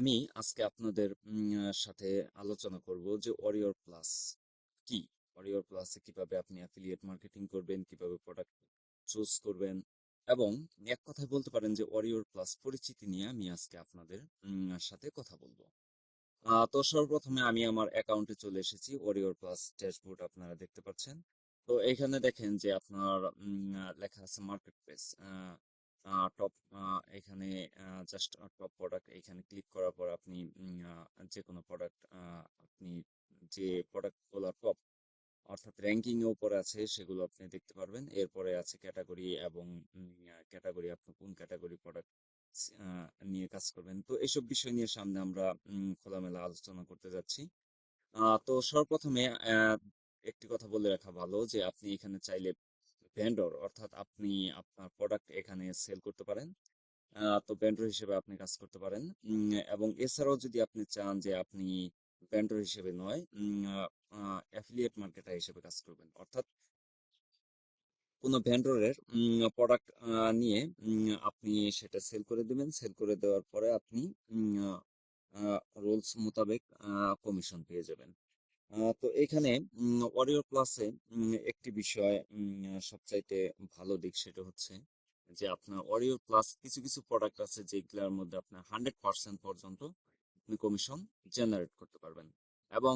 আমি আজকে আপনাদের সাথে আলোচনা করব যে ওরিওর প্লাস কি? ওরিওর প্লাসে কীভাবে আপনি অ্যাফিলিয়েট মার্কেটিং করবেন, কীভাবে প্রোডাক্ট চুজ করবেন এবং এক কথায় বলতে পারেন যে ওরিওর প্লাস পরিচিতি নিয়ে আমি আজকে আপনাদের সাথে কথা বলব। তো সর্বপ্রথমে আমি আমার অ্যাকাউন্টে চলে এসেছি ওরিওর প্লাস ড্যাশবোর্ড আপনারা দেখতে পাচ্ছেন। তো এখানে দেখেন যে আপনার লেখা আছে মার্কেট প্লেস টপ এখানে জাস্ট টপ প্রোডাক্ট এখানে ক্লিক করার পর আপনি যে কোনো প্রোডাক্ট আপনি যে প্রোডাক্টগুলো টপ অর্থাৎ র্যাঙ্কিং এর উপরে আছে সেগুলো আপনি দেখতে পারবেন। এরপরে আছে ক্যাটাগরি এবং ক্যাটাগরি আপনি কোন ক্যাটাগরি প্রোডাক্ট নিয়ে কাজ করবেন। তো এসব বিষয় নিয়ে সামনে আমরা খোলামেলা আলোচনা করতে যাচ্ছি। তো সর্বপ্রথমে একটি কথা বলে রাখা ভালো যে আপনি এখানে চাইলে ভেন্ডর অর্থাৎ আপনি আপনার প্রোডাক্ট এখানে সেল করতে পারেন তো ভেন্ডর হিসেবে আপনি কাজ করতে পারেন। এবং এছাড়াও যদি আপনি চান যে আপনি ভেন্ডর হিসেবে নয় অ্যাফিলিয়েট মার্কেটার হিসেবে কাজ করবেন। অর্থাৎ কোনো ভেন্ডরের প্রোডাক্ট নিয়ে আপনি সেটা সেল করে দিবেন। সেল করে দেওয়ার পরে আপনি রুলস মোতাবেক কমিশন পেয়ে যাবেন। তো এখানে ওরিও প্লাসে একটি বিষয় সবচাইতে ভালো দিক সেটা হচ্ছে যে আপনার ওরিও প্লাস কিছু কিছু প্রোডাক্ট আছে যেগুলোর মধ্যে আপনার হান্ড্রেড পার্সেন্ট পর্যন্ত আপনি কমিশন জেনারেট করতে পারবেন। এবং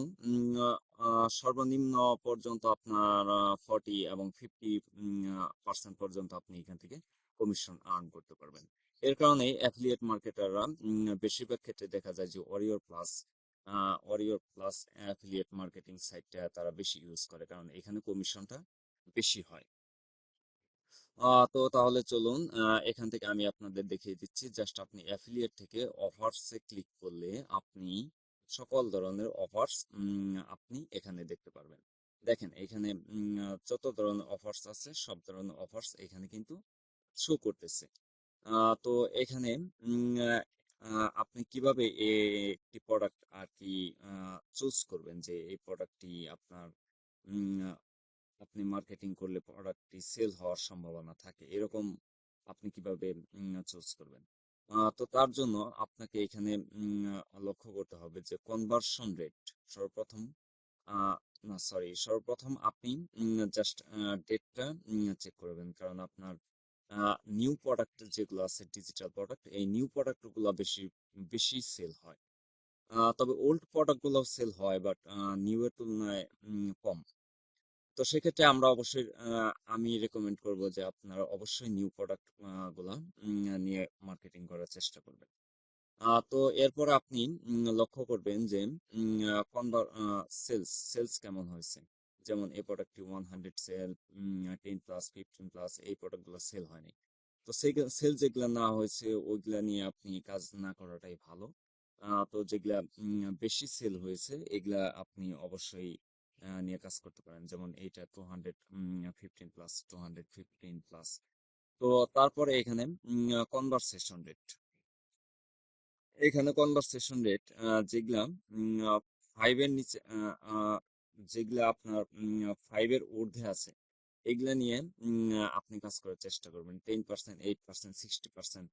সর্বনিম্ন পর্যন্ত আপনার ফর্টি এবং ফিফটি পার্সেন্ট পর্যন্ত আপনি এখান থেকে কমিশন আর্ন করতে পারবেন। এর কারণে অ্যাফিলিয়েট মার্কেটাররা বেশিরভাগ ক্ষেত্রে দেখা যায় যে Warrior plus Warrior plus affiliate marketing সাইটটা তারা বেশি ইউজ করে, কারণ এখানে কমিশনটা বেশি হয়। তো তাহলে চলুন এখান থেকে আমি আপনাদের দেখিয়ে দিচ্ছি। জাস্ট আপনি অ্যাফিলিয়েট থেকে অফার্সে ক্লিক করলে আপনি সকল ধরনের অফার্স আপনি এখানে দেখতে পারবেন। দেখেন, এখানে যত ধরনের অফার্স আছে, সব ধরনের অফার্স এখানে কিন্তু শো করতেছে। তো এখানে আপনি কীভাবে একটি প্রোডাক্ট আর কি চুজ করবেন যে এই প্রোডাক্টটি আপনার আপনি মার্কেটিং করলে প্রোডাক্টটি সেল হওয়ার সম্ভাবনা থাকে? এরকম আপনি কীভাবে চুজ করবেন? তো তার জন্য আপনাকে এখানে লক্ষ্য করতে হবে যে কনভার্সন রেট সর্বপ্রথম সরি সর্বপ্রথম আপনি জাস্ট ডেটটা চেক করবেন। কারণ আপনার নিউ প্রোডাক্ট যেগুলো আছে ডিজিটাল প্রোডাক্ট এই নিউ প্রোডাক্টগুলো বেশি বেশি সেল হয়। তবে ওল্ড প্রোডাক্টগুলো সেল হয় বাট নিউ এর তুলনায় কম। তো সেক্ষেত্রে আমরা অবশ্যই আমি রেকমেন্ড করব যে আপনারা অবশ্যই নিউ প্রোডাক্টগুলা নিয়ে মার্কেটিং করার চেষ্টা করবেন। তো এরপর আপনি লক্ষ্য করবেন যে কনভার সেলস সেলস কেমন হয়েছে? যেমন এই প্রোডাক্টটি one hundred sale ten plus fifteen plus এই প্রোডাক্টগুলো সেল হয়নি। তো সেই সেল যেগুলা না হয়েছে, ওইগুলা নিয়ে আপনি কাজ না করাটাই ভালো। তো যেগুলা বেশি সেল হয়েছে, এগুলা আপনি অবশ্যই নিয়ে কাজ করতে পারেন। যেমন এইটা two hundred fifteen plus two hundred fifteen plus তো তারপরে এখানে কনভারসেশন রেট এখানে কনভারসেশন রেট যেগুলা ফাইভের নিচে যেগুলা আপনার ফাইভের ঊর্ধ্বে আছে, এগুলা নিয়ে আপনি কাজ করার চেষ্টা করবেন। Ten percent eight percent sixty percent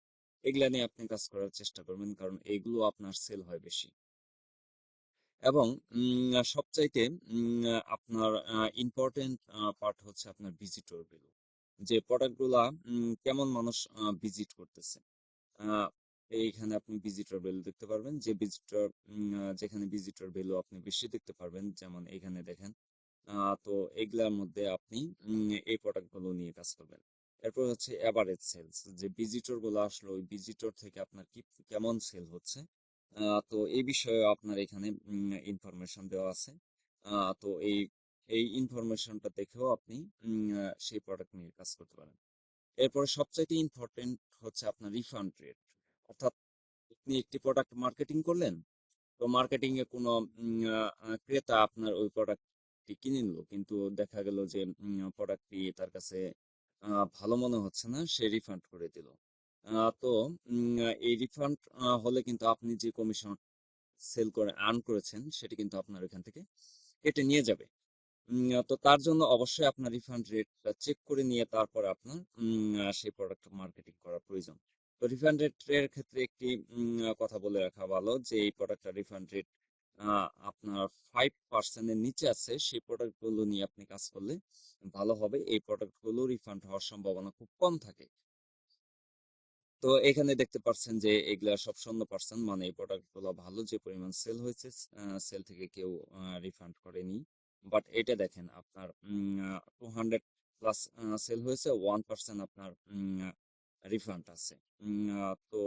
এগুলা নিয়ে আপনি কাজ করার চেষ্টা করবেন, কারণ এগুলো আপনার সেল হয় বেশি। এবং সবচাইতে আপনার ইম্পর্টেন্ট পার্ট হচ্ছে আপনার ভিজিটর ভ্যালু যে প্রোডাক্টগুলা কেমন মানুষ ভিজিট করতেছে। এইখানে আপনি ভিজিটর ভ্যালু দেখতে পারবেন। যে ভিজিটর যেখানে ভিজিটর ভ্যালু আপনি বেশি দেখতে পারবেন, যেমন এখানে দেখেন তো এগুলার মধ্যে আপনি এই প্রোডাক্টগুলো নিয়ে কাজ করবেন। এরপর হচ্ছে এভারেজ সেলস যে ভিজিটরগুলো আসলো, ওই ভিজিটর থেকে আপনার কি, কেমন সেল হচ্ছে? তো এই বিষয়ে আপনার এখানে ইনফরমেশন দেওয়া আছে। তো এই এই ইনফরমেশনটা দেখেও আপনি সেই প্রোডাক্ট নিয়ে কাজ করতে পারেন। এরপরে সবচাইতে ইম্পর্টেন্ট হচ্ছে আপনার রিফান্ড রেট অর্থাৎ আপনি একটি প্রোডাক্ট মার্কেটিং করলেন, তো মার্কেটিং এ কোনো ক্রেতা আপনার ওই প্রোডাক্টটি কিনে নিল। কিন্তু দেখা গেল যে প্রোডাক্টটি তার কাছে ভালো মনে হচ্ছে না, সে রিফান্ড করে দিল। তো এই রিফান্ড হলে কিন্তু আপনি যে কমিশন সেল করে আর্ন করেছেন, সেটি কিন্তু আপনার এখান থেকে কেটে নিয়ে যাবে। তো তার জন্য অবশ্যই আপনার রিফান্ড রেটটা চেক করে নিয়ে তারপর আপনার সেই প্রোডাক্ট মার্কেটিং করা প্রয়োজন। তো রিফান্ড রেটের ক্ষেত্রে একটি কথা বলে রাখা ভালো যে এই প্রোডাক্টটা রিফান্ড রেট আপনার ফাইভ পার্সেন্টের নিচে আছে, সেই প্রোডাক্টগুলো নিয়ে আপনি কাজ করলে ভালো হবে। এই প্রোডাক্টগুলো রিফান্ড হওয়ার সম্ভাবনা খুব কম থাকে। তো এখানে দেখতে পাচ্ছেন যে এগুলা সব শূন্য পার্সেন্ট মানে এই প্রোডাক্টগুলো ভালো যে পরিমাণ সেল হয়েছে সেল থেকে কেউ রিফান্ড করেনি। বাট এটা দেখেন, আপনার টু হান্ড্রেড প্লাস সেল হয়েছে ওয়ান পার্সেন্ট আপনার রিফান্ড আছে। তো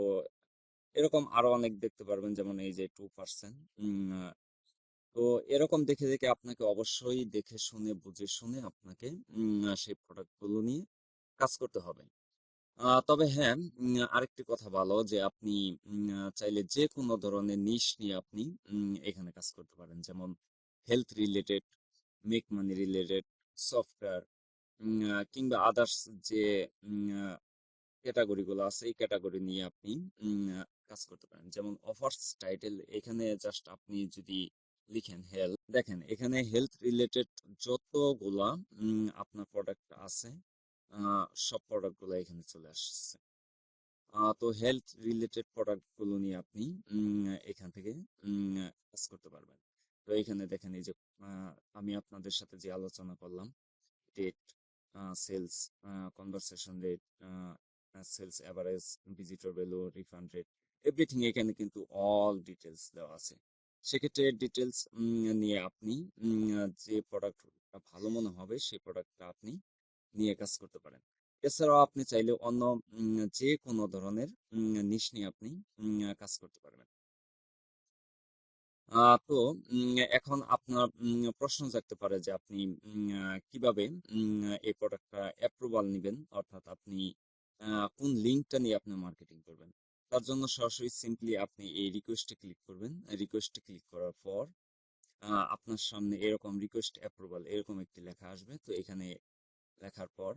এরকম আরও অনেক দেখতে পারবেন, যেমন এই যে টু পার্সেন্ট তো এরকম দেখে দেখে আপনাকে অবশ্যই দেখে শুনে, বুঝে শুনে আপনাকে সেই প্রোডাক্টগুলো নিয়ে কাজ করতে হবে। তবে হ্যাঁ আরেকটি কথা ভালো, যে আপনি চাইলে যে কোনো ধরনের নিশ নিয়ে আপনি এখানে কাজ করতে পারেন। যেমন health related make money related software কিংবা আদার্স যে ক্যাটাগরি গুলো আছে, এই ক্যাটাগরি নিয়ে আপনি কাজ করতে পারেন। যেমন অফার্স টাইটেল এখানে জাস্ট আপনি যদি লিখেন হেলথ দেখেন এখানে হেলথ রিলেটেড যতগুলা আপনার প্রোডাক্ট আছে সব প্রোডাক্টগুলো এখানে চলে আসছে। তো হেলথ রিলেটেড প্রোডাক্টগুলো নিয়ে আপনি এখান থেকে কাজ করতে পারবেন। তো এখানে দেখেন এই যে আমি আপনাদের সাথে যে আলোচনা করলাম date sales conversation rate sales average visitor value refund rate everything এখানে কিন্তু অল ডিটেলস দেওয়া আছে। সেক্ষেত্রে ডিটেলস নিয়ে আপনি যে প্রোডাক্টটা ভালো মনে হবে সেই প্রোডাক্টটা আপনি নিয়ে কাজ করতে পারেন। এছাড়াও আপনি চাইলে অন্য যে কোনো ধরনের নিশ নিয়ে আপনি কাজ করতে পারবেন। তো এখন আপনার প্রশ্ন জাগতে পারে যে আপনি কীভাবে এই প্রোডাক্টটা অ্যাপ্রুভাল নেবেন? অর্থাৎ আপনি কোন লিঙ্কটা নিয়ে আপনি মার্কেটিং করবেন? তার জন্য সরাসরি সিম্পলি আপনি এই রিকোয়েস্টে ক্লিক করবেন। রিকোয়েস্টে ক্লিক করার পর আপনার সামনে এরকম রিকোয়েস্ট অ্যাপ্রুভাল এরকম একটি লেখা আসবে। তো এখানে লেখার পর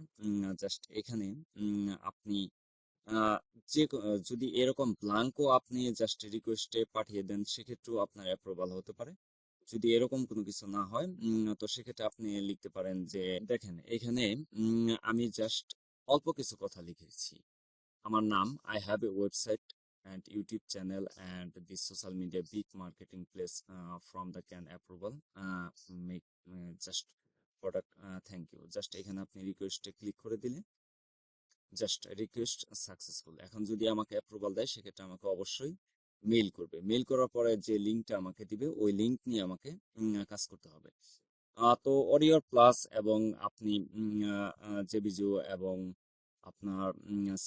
জাস্ট এখানে আপনি যে যদি এরকম ব্লাঙ্কও আপনি জাস্ট রিকোয়েস্টে পাঠিয়ে দেন, সেক্ষেত্রেও আপনার অ্যাপ্রুভাল হতে পারে। যদি এরকম কোনো কিছু না হয় তো সেক্ষেত্রে আপনি লিখতে পারেন যে, দেখেন, এখানে আমি জাস্ট অল্প কিছু কথা লিখেছি। আমার নাম I have a website and YouTube channel and the social media big marketing place from the can approval approval. Just product thank you just এখানে আপনি রিকোয়েস্টে ক্লিক করে দিলে জাস্ট রিকোয়েস্ট সাকসেসফুল এখন যদি আমাকে অ্যাপ্রুভাল দেয়, সেক্ষেত্রে আমাকে অবশ্যই মেইল করবে। মেইল করার পরে যে লিঙ্কটা আমাকে দিবে, ওই লিঙ্ক নিয়ে আমাকে কাজ করতে হবে। তো অরিওর প্লাস এবং আপনি জেবিজো এবং আপনার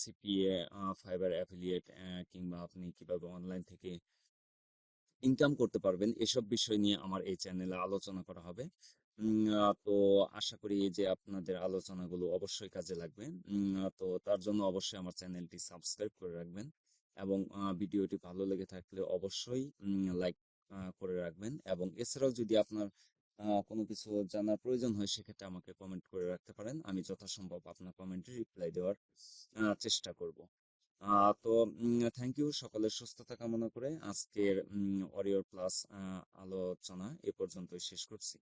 সিপিএ ফাইবার অ্যাফিলিয়েট কিংবা আপনি কীভাবে অনলাইন থেকে ইনকাম করতে পারবেন, এসব বিষয় নিয়ে আমার এই চ্যানেলে আলোচনা করা হবে। তো আশা করি যে আপনাদের আলোচনাগুলো অবশ্যই কাজে লাগবে। তো তার জন্য অবশ্যই আমার চ্যানেলটি সাবস্ক্রাইব করে রাখবেন এবং ভিডিওটি ভালো লেগে থাকলে অবশ্যই লাইক করে রাখবেন এবং এছাড়াও যদি আপনার কোনো কিছু জানার প্রয়োজন হয়, সেক্ষেত্রে আমাকে কমেন্ট করে রাখতে পারেন। আমি যথাসম্ভব আপনার কমেন্টে রিপ্লাই দেওয়ার চেষ্টা করব। তো থ্যাংক ইউ সকলের সুস্থতা কামনা করে আজকের অরিওর প্লাস আলোচনা এ পর্যন্তই শেষ করছি।